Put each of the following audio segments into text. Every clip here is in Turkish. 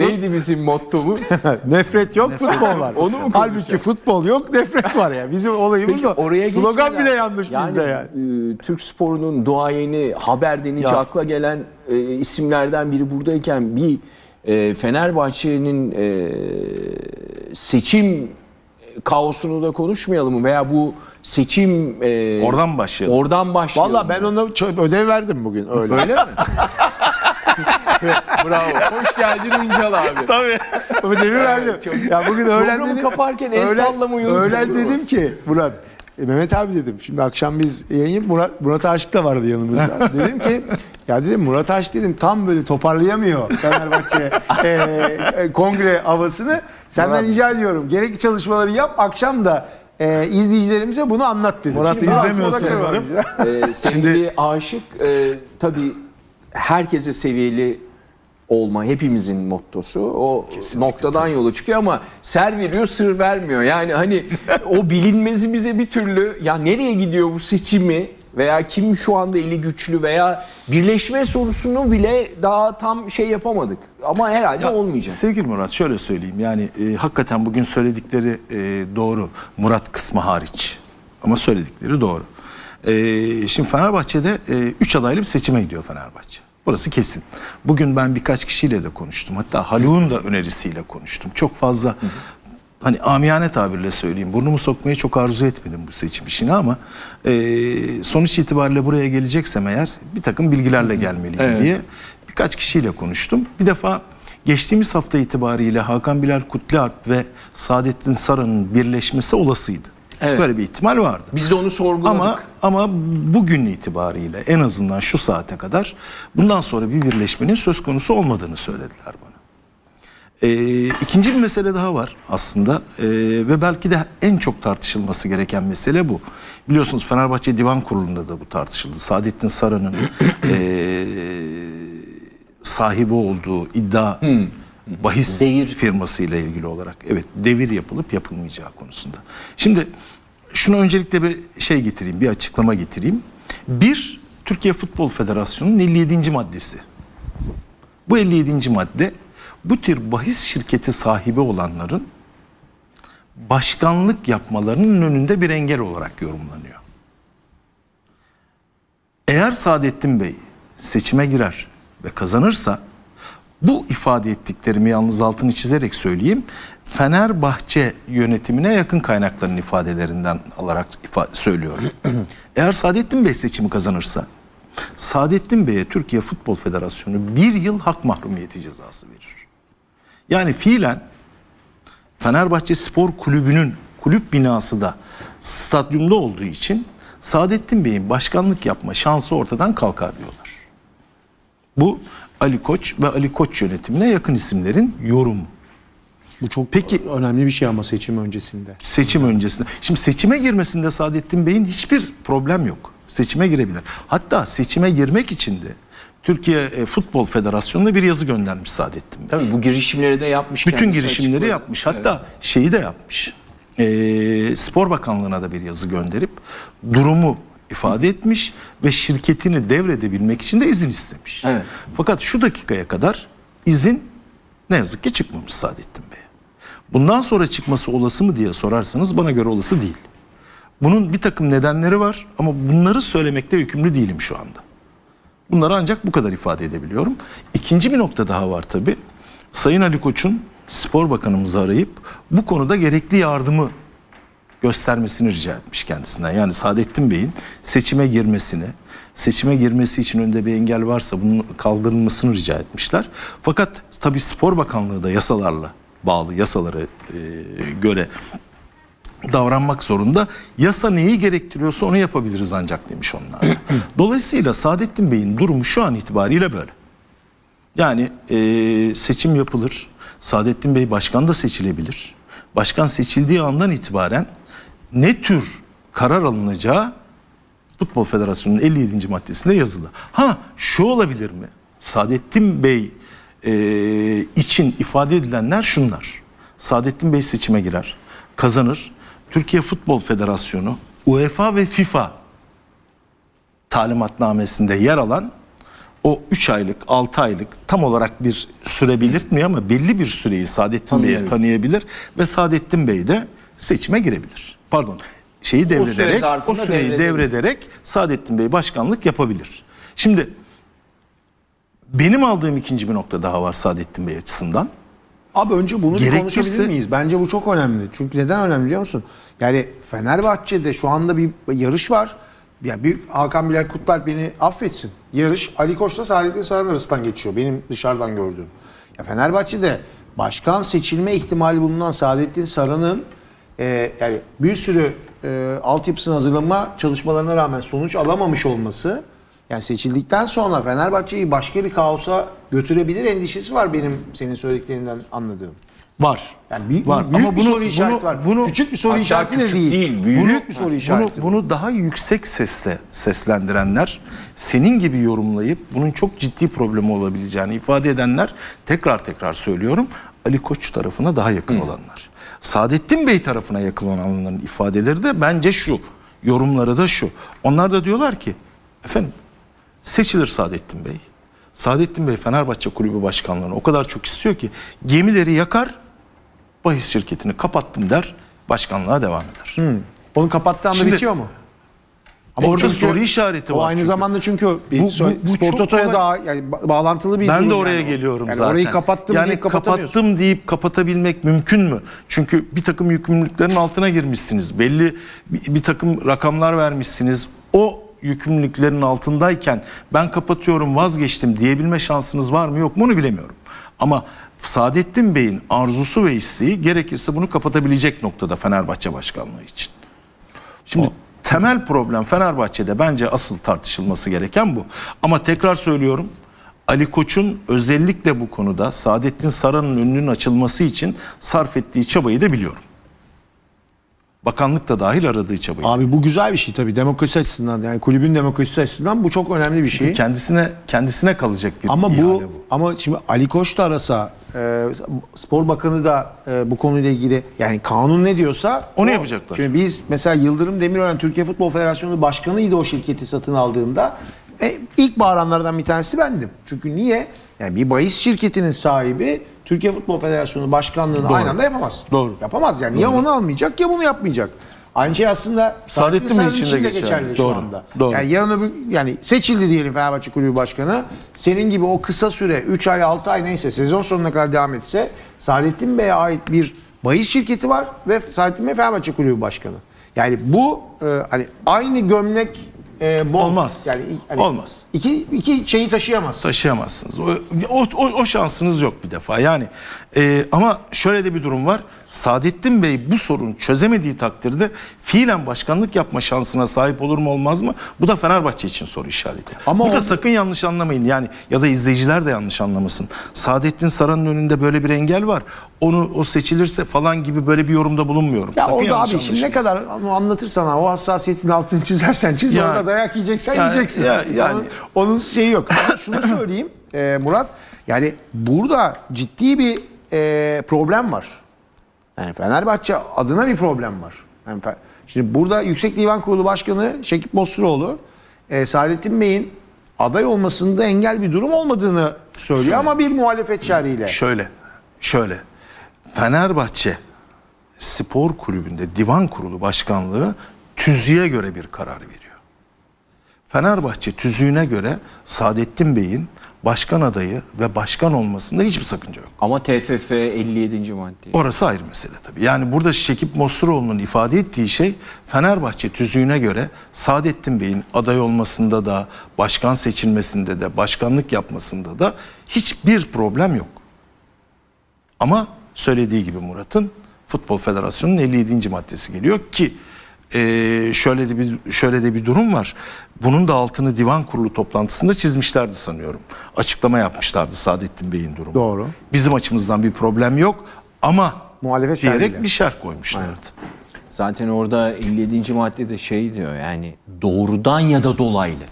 mahsus. neydi bizim mottomuz? nefret yok, futbol var. Onu mu Halbuki futbol yok, nefret var ya. Bizim olayımız Peki o. oraya Slogan bile yanlış bizde yani. e, Türk sporunun duayeni haber denince Ya. akla gelen e, isimlerden biri buradayken bir e, Fenerbahçe'nin e, seçim kaosunu da konuşmayalım mı? Veya bu seçim e, Oradan başlayalım? oradan başlayalım. Valla ben ona ödev verdim bugün öyle. Öyle mi? Bravo. Hoş geldin Üncal abi. Tabii. Ödevi verdim. Ya bugün öğlen Programı dedim. kaparken el sallamayı unutma. Öğlen dedim ki Murat e, Mehmet abi dedim. Şimdi akşam biz yayın Murat Murat Aşık da vardı yanımızda. dedim ki ya dedim Murat Aşık dedim tam böyle toparlayamıyor Fenerbahçe e, e, kongre havasını. Senden rica ediyorum. Gerekli çalışmaları yap. Akşam da e, izleyicilerimize bunu anlat dedim. Murat Şimdi Murat izlemiyorsun umarım. Ee, sevgili aşık e, tabii herkese seviyeli olma hepimizin mottosu. O noktadan yola çıkıyor ama ser veriyor sır vermiyor. Yani hani o bilinmezi bize bir türlü ya nereye gidiyor bu seçimi veya kim şu anda eli güçlü veya birleşme sorusunu bile daha tam şey yapamadık. Ama herhalde Ya, olmayacak. Sevgili Murat şöyle söyleyeyim yani e, hakikaten bugün söyledikleri e, doğru. Murat kısmı hariç. Ama söyledikleri doğru. E, şimdi Fenerbahçe'de 3 adaylı bir seçime gidiyor Fenerbahçe. Burası kesin. Bugün ben birkaç kişiyle de konuştum. Hatta Haluk'un da önerisiyle konuştum. Çok fazla hani amiyane tabirle söyleyeyim. Burnumu sokmayı çok arzu etmedim bu seçim işini ama e, sonuç itibariyle buraya geleceksem eğer bir takım bilgilerle gelmeliyim Evet. diye birkaç kişiyle konuştum. Bir defa geçtiğimiz hafta itibariyle Hakan Bilal Kutlualp ve Saadettin Saran'ın birleşmesi olasıydı. Evet. Böyle bir ihtimal vardı. Biz de onu sorguladık. Ama ama bugün itibariyle en azından şu saate kadar bundan sonra bir birleşmenin söz konusu olmadığını söylediler bana. Ee, ikinci bir mesele daha var aslında Ee, ve belki de en çok tartışılması gereken mesele bu. Biliyorsunuz Fenerbahçe Divan Kurulu'nda da bu tartışıldı. Saadettin Saran'ın ee, sahibi olduğu iddia bahis Devir. firmasıyla ilgili olarak evet devir yapılıp yapılmayacağı konusunda. Şimdi şunu öncelikle bir şey getireyim, bir açıklama getireyim. Bir, Türkiye Futbol Federasyonu'nun 57. maddesi. Bu 57. madde bu tür bahis şirketi sahibi olanların başkanlık yapmalarının önünde bir engel olarak yorumlanıyor. Eğer Saadettin Bey seçime girer ve kazanırsa bu ifade ettiklerimi yalnız altını çizerek söyleyeyim. Fenerbahçe yönetimine yakın kaynakların ifadelerinden alarak ifa- söylüyorum. Eğer Saadettin Bey seçimi kazanırsa Saadettin Bey'e Türkiye Futbol Federasyonu bir yıl hak mahrumiyeti cezası verir. Yani fiilen Fenerbahçe Spor Kulübü'nün kulüp binası da stadyumda olduğu için Saadettin Bey'in başkanlık yapma şansı ortadan kalkar diyorlar. Bu Ali Koç ve Ali Koç yönetimine yakın isimlerin yorumu. Bu çok Peki- önemli bir şey ama seçim öncesinde. Seçim öncesinde. Şimdi seçime girmesinde Saadettin Bey'in hiçbir problem yok. Seçime girebilir. Hatta seçime girmek için de Türkiye e, Futbol Federasyonu'na bir yazı göndermiş Saadettin Bey. Tabii bu girişimleri de yapmış. Bütün girişimleri açıkladı. yapmış. Hatta şeyi de yapmış. Ee, Spor Bakanlığı'na da bir yazı gönderip durumu ifade etmiş ve şirketini devredebilmek için de izin istemiş. Evet. Fakat şu dakikaya kadar izin ne yazık ki çıkmamış Saadettin Bey'e. Bundan sonra çıkması olası mı diye sorarsanız bana göre olası değil. Bunun bir takım nedenleri var ama bunları söylemekte yükümlü değilim şu anda. Bunları ancak bu kadar ifade edebiliyorum. İkinci bir nokta daha var tabii. Sayın Ali Koç'un spor bakanımızı arayıp bu konuda gerekli yardımı göstermesini rica etmiş kendisinden. Yani Saadettin Bey'in seçime girmesini, seçime girmesi için önünde bir engel varsa bunun kaldırılmasını rica etmişler. Fakat tabii Spor Bakanlığı da yasalarla bağlı yasaları e, göre davranmak zorunda. Yasa neyi gerektiriyorsa onu yapabiliriz ancak demiş onlar. Dolayısıyla Saadettin Bey'in durumu şu an itibariyle böyle. Yani e, seçim yapılır. Saadettin Bey başkan da seçilebilir. Başkan seçildiği andan itibaren ne tür karar alınacağı Futbol Federasyonu'nun 57. maddesinde yazılı. Ha şu olabilir mi? Saadettin Bey e, için ifade edilenler şunlar. Saadettin Bey seçime girer, kazanır. Türkiye Futbol Federasyonu, UEFA ve FIFA talimatnamesinde yer alan o 3 aylık, 6 aylık tam olarak bir süre belirtmiyor ama belli bir süreyi Saadettin Bey'e Tanıyabilir. ve Saadettin Bey de seçime girebilir. Pardon. Şeyi süre devrederek, o, zarfında süreyi devredebilir. devrederek Saadettin Bey başkanlık yapabilir. Şimdi benim aldığım ikinci bir nokta daha var Saadettin Bey açısından. Abi önce bunu bir Gerekirse- konuşabilir miyiz? Bence bu çok önemli. Çünkü neden önemli biliyor musun? Yani Fenerbahçe'de şu anda bir yarış var. Ya büyük Hakan Bilal Kutlar beni affetsin. Yarış Ali Koç'la Saadettin Saran arasından geçiyor. Benim dışarıdan gördüğüm. Ya Fenerbahçe'de başkan seçilme ihtimali bulunan Saadettin Saran'ın e, yani bir sürü e, altyapısını hazırlama çalışmalarına rağmen sonuç alamamış olması yani seçildikten sonra Fenerbahçe'yi başka bir kaosa götürebilir endişesi var benim senin söylediklerinden anladığım. Var. Yani büyük, var. büyük Ama bir bunu, soru işareti bunu, var. Bunu, küçük bir soru işareti de değil. değil, büyük. Büyük bir soru bunu, işareti. bunu daha yüksek sesle seslendirenler, senin gibi yorumlayıp bunun çok ciddi problemi olabileceğini ifade edenler, tekrar tekrar söylüyorum, Ali Koç tarafına daha yakın olanlar. Saadettin Bey tarafına yakın olanların ifadeleri de bence şu, yorumları da şu. Onlar da diyorlar ki, efendim seçilir Saadettin Bey. Saadettin Bey Fenerbahçe Kulübü Başkanlığı'nı o kadar çok istiyor ki gemileri yakar, bahis şirketini kapattım der, başkanlığa devam eder. Onu kapattığı anda Şimdi- bitiyor mu? Orada çünkü soru işareti o var aynı çünkü. zamanda çünkü Bu- bu- bu Spor Toto'ya daha yani ba- bağlantılı bir Ben de oraya yani o. geliyorum yani zaten. Orayı kapattım yani kapatamıyorsun. kapattım deyip kapatabilmek mümkün mü? Çünkü bir takım yükümlülüklerin altına girmişsiniz. Belli bir, bir takım rakamlar vermişsiniz. O yükümlülüklerin altındayken ben kapatıyorum vazgeçtim diyebilme şansınız var mı yok mu onu bilemiyorum. Ama Saadettin Bey'in arzusu ve isteği gerekirse bunu kapatabilecek noktada Fenerbahçe Başkanlığı için. Şimdi temel problem Fenerbahçe'de bence asıl tartışılması gereken bu. Ama tekrar söylüyorum Ali Koç'un özellikle bu konuda Saadettin Saran'ın önünün açılması için sarf ettiği çabayı da biliyorum. Bakanlık da dahil aradığı çabayı. Abi bu güzel bir şey tabii demokrasi açısından yani kulübün demokrasisi açısından bu çok önemli bir şey. Kendisine kendisine kalacak bir Ama bu, ihale ama şimdi Ali Koç da arasa e, Spor Bakanı da e, bu konuyla ilgili yani kanun ne diyorsa Onu o. yapacaklar. Şimdi biz mesela Yıldırım Demirören Türkiye Futbol Federasyonu Başkanı'ydı o şirketi satın aldığında e, ilk bağıranlardan bir tanesi bendim. Çünkü niye? Yani bir bahis şirketinin sahibi Türkiye Futbol Federasyonu Başkanlığını aynı anda yapamaz. Doğru. Yapamaz yani ya onu almayacak ya bunu yapmayacak. Aynı şey aslında Saadettin Bey Sarı'nın için de geçerli. geçerli şu Doğru, anda. doğru. Yani yarın öbür yani seçildi diyelim Fenerbahçe Kulübü Başkanı. Senin gibi o kısa süre 3 ay 6 ay neyse sezon sonuna kadar devam etse Saadettin Bey'e ait bir bahis şirketi var ve Saadettin Bey Fenerbahçe Kulübü Başkanı. Yani bu e, hani aynı gömlek e, bol. Olmaz. Yani hani Olmaz. İki, iki şeyi taşıyamaz. taşıyamazsınız. O, o, o, o şansınız yok bir defa. Yani e, ama şöyle de bir durum var. Saadettin Bey bu sorunu çözemediği takdirde fiilen başkanlık yapma şansına sahip olur mu olmaz mı? Bu da Fenerbahçe için soru işareti. Ama Burada o- sakın yanlış anlamayın. Yani ya da izleyiciler de yanlış anlamasın. Saadettin Saran'ın önünde böyle bir engel var. Onu o seçilirse falan gibi böyle bir yorumda bulunmuyorum. Ya sakın orada yanlış abi şimdi ne kadar anlatırsan o hassasiyetin altını çizersen çiz Ya- orada dayak yiyeceksen Ya- yiyeceksin. ya- yani- onun, onun şeyi yok. Ama şunu söyleyeyim e, Murat yani burada ciddi bir e, problem var. Yani Fenerbahçe adına bir problem var. Yani şimdi burada Yüksek Divan Kurulu Başkanı Şekip Bosturoğlu e, Saadettin Bey'in aday olmasında engel bir durum olmadığını söylüyor ama bir muhalefet şerriyle. Şöyle, şöyle. Fenerbahçe Spor Kulübü'nde divan kurulu başkanlığı tüzüğe göre bir karar veriyor. Fenerbahçe tüzüğüne göre Saadettin Bey'in başkan adayı ve başkan olmasında hiçbir sakınca yok. Ama TFF 57. madde. Orası ayrı mesele tabii. Yani burada Şekip Mosturoğlu'nun ifade ettiği şey Fenerbahçe tüzüğüne göre Saadettin Bey'in aday olmasında da, başkan seçilmesinde de, başkanlık yapmasında da hiçbir problem yok. Ama söylediği gibi Murat'ın Futbol Federasyonu'nun 57. maddesi geliyor ki eee, şöyle de bir şöyle de bir durum var. Bunun da altını divan kurulu toplantısında çizmişlerdi sanıyorum. Açıklama yapmışlardı Saadettin Bey'in durumu. Doğru. Bizim açımızdan bir problem yok ama Muhalefet diyerek bir şerh koymuşlardı. Zaten orada 57. maddede şey diyor yani doğrudan ya da dolaylı.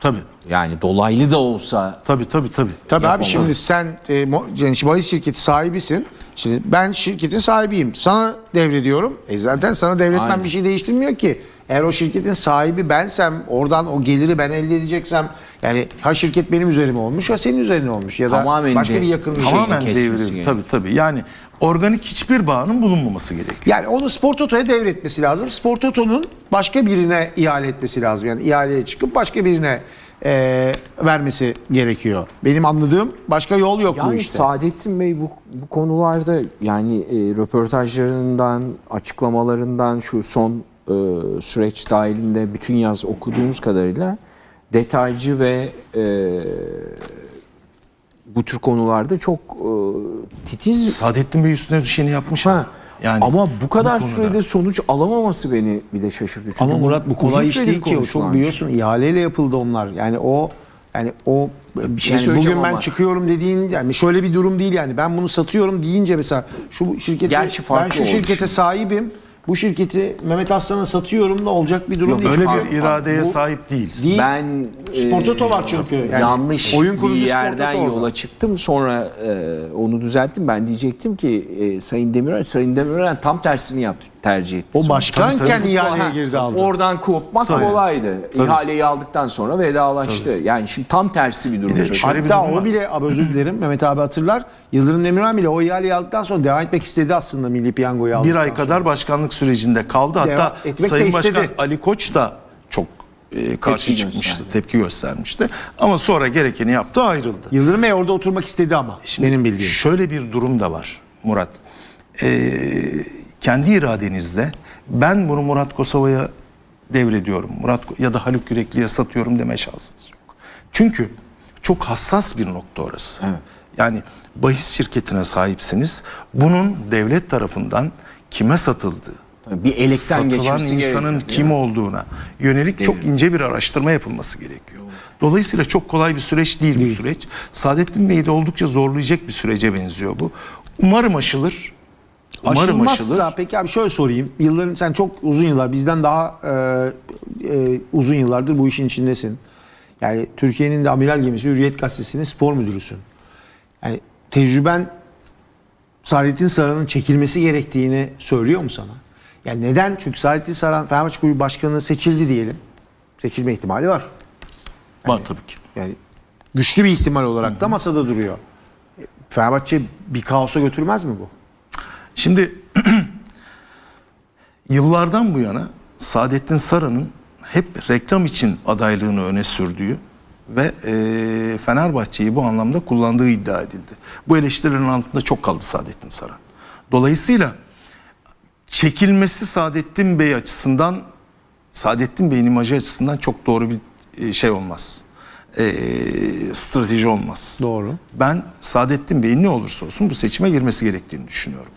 Tabii. Yani dolaylı da olsa Tabii tabii tabii. Tabii abi Yapamaz. şimdi sen e, mo- yani şimdi bahis şirketi sahibisin. Şimdi ben şirketin sahibiyim. Sana devrediyorum. E zaten sana devretmem Aynen. bir şey değiştirmiyor ki. Eğer o şirketin sahibi bensem oradan o geliri ben elde edeceksem yani ha şirket benim üzerime olmuş ya senin üzerine olmuş ya da Tamamen başka de- bir yakın bir şey. Tamamen kesmesi devrildi. gerekiyor. Tabii tabii. Yani organik hiçbir bağının bulunmaması gerekiyor. Yani onu Spor Toto'ya devretmesi lazım. Spor Toto'nun başka birine ihale etmesi lazım. Yani ihaleye çıkıp başka birine e, vermesi gerekiyor. Benim anladığım başka yol yok bu Yani işte. Saadettin Bey bu, bu konularda yani e, röportajlarından, açıklamalarından şu son süreç dahilinde bütün yaz okuduğumuz kadarıyla detaycı ve e, bu tür konularda çok e, titiz Saadettin Bey üstüne düşeni yapmış. Ha. Yani ama bu kadar konuda. sürede sonuç alamaması beni bir de şaşırttı. Çünkü Ama Murat bu kolay iş değil ki. O çok konuşulan biliyorsun ihaleyle yapıldı onlar. Yani o yani o bir şey yani söyleyeceğim bugün ben ama- çıkıyorum dediğin yani şöyle bir durum değil yani. Ben bunu satıyorum deyince mesela şu şirkete Gerçi ben şu şirkete şimdi. sahibim. Bu şirketi Mehmet Aslan'a satıyorum da olacak bir durum Yok, değil. öyle Pardon, bir iradeye bu- sahip değiliz. Değil. Ben Spor e, Toto var çünkü. Yani yanlış oyun kurucu bir yerden Toto orada. yola çıktım. Sonra e, onu düzelttim. Ben diyecektim ki e, Sayın Demirel, Sayın Demirel tam tersini yaptı, tercih etti. O Sonra. başkanken Tabii, tabii. ihaleye Ha, girdi aldı. Oradan kopmak Tabii. kolaydı. İhaleyi aldıktan sonra vedalaştı. Yani şimdi tam tersi bir durum bir Hatta durum o var. bile abi özür dilerim Mehmet abi hatırlar. Yıldırım Demirören bile o ihaleyi aldıktan sonra devam etmek istedi aslında Milli Piyango'yu aldıktan Bir ay sonra. kadar başkanlık sürecinde kaldı. Devam Hatta etmek de Sayın Başkan istedi. Ali Koç da çok e, karşı Tepki çıkmıştı, gösterdi. tepki göstermişti. Ama sonra gerekeni yaptı, ayrıldı. Yıldırım Bey orada oturmak istedi ama benim bildiğim. Şöyle bir durum da var Murat. Ee, kendi iradenizle ben bunu Murat Kosova'ya devrediyorum. Murat ya da Haluk Yürekli'ye satıyorum deme şansınız yok. Çünkü çok hassas bir nokta orası. Yani bahis şirketine sahipsiniz. Bunun devlet tarafından kime satıldığı, bir elekten satılan geçmesi insanın gerekiyor. kim olduğuna yönelik çok ince bir araştırma yapılması gerekiyor. Dolayısıyla çok kolay bir süreç değil, bu süreç. Saadettin Bey'i de oldukça zorlayacak bir sürece benziyor bu. Umarım aşılır. Umarım Aşılmazsa aşılır. peki abi şöyle sorayım. Yılların sen çok uzun yıllar bizden daha e, e, uzun yıllardır bu işin içindesin. Yani Türkiye'nin de amiral gemisi Hürriyet Gazetesi'nin spor müdürüsün. Yani tecrüben Saadettin Saran'ın çekilmesi gerektiğini söylüyor mu sana? Yani neden? Çünkü Saadettin Saran Fenerbahçe Kulübü Başkanı seçildi diyelim. Seçilme ihtimali var. Var tabii ki. Yani güçlü bir ihtimal olarak da masada duruyor. Fenerbahçe bir kaosa götürmez mi bu? Şimdi yıllardan bu yana Saadettin Saran'ın hep reklam için adaylığını öne sürdüğü ve e, Fenerbahçe'yi bu anlamda kullandığı iddia edildi. Bu eleştirilerin altında çok kaldı Saadettin Saran. Dolayısıyla çekilmesi Saadettin Bey açısından Saadettin Bey'in imajı açısından çok doğru bir e, şey olmaz. E, strateji olmaz. Doğru. Ben Saadettin Bey'in ne olursa olsun bu seçime girmesi gerektiğini düşünüyorum.